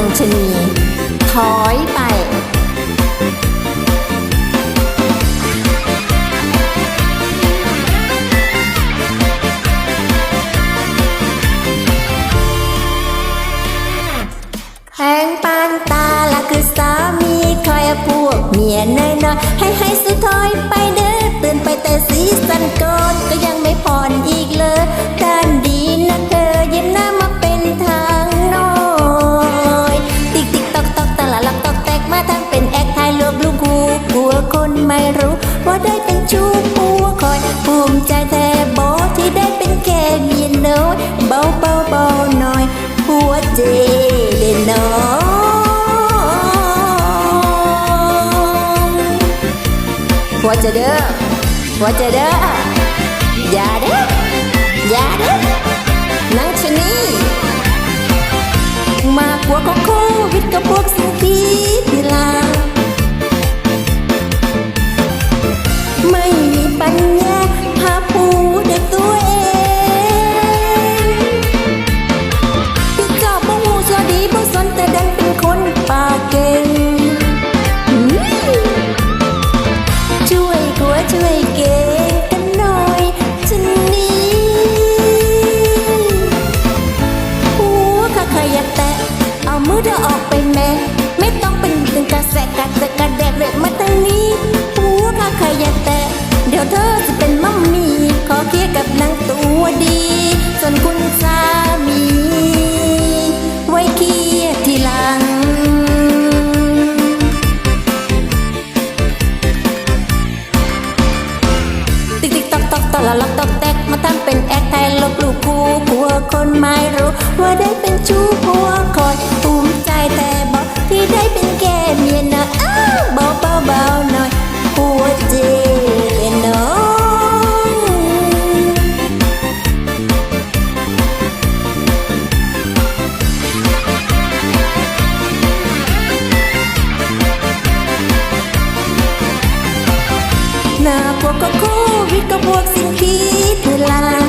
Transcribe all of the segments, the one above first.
นังชนี ถอยไปแห่งปานตาละคือสามีคอยพวกเมียน้อยๆให้ให้สุดถอยไปเด้อ ไม่รู้ ว่าได้เป็นชู้ปัวคอยภูมิใจแท้โบที่ได้เป็นแขกเมียน้อยเบาเบาเบาหน่อยหัวเจเดน้อยหัวจะเด้อหัวจะเด้ออย่าเด้ออย่าเด้อนังชนีมากหัวของค ออกไปแม่ไม่ต้องเป็นถึงกระแสกัดแะกระแดกเลยมาตั้งนี้หัวข้าขยันแตะเดี๋ยวเธอจะเป็นมัมมี่ขอเคลียร์กับนางตัวดี ส่วนคุณสามี ไว้เคลียร์ทีหลังติ๊กติ๊กตอกตอกตกละลอกตอกแตกมาทำเป็นแอคไทยลบลูกกูกลัวคนไม่รู้ ว่าได้เป็นชู้หัวคอยผัว บวกกับโควิดกับบวกสิ่งที่เธอลา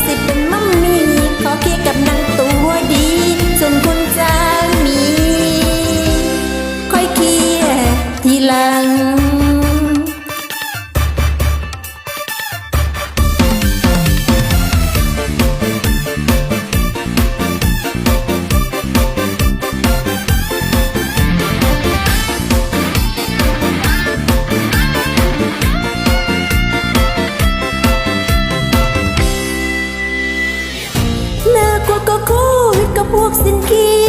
desde The kia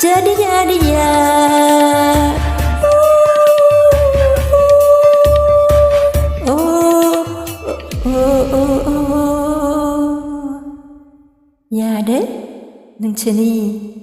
jadi jadi ya oh oh oh oh ya deh neng cini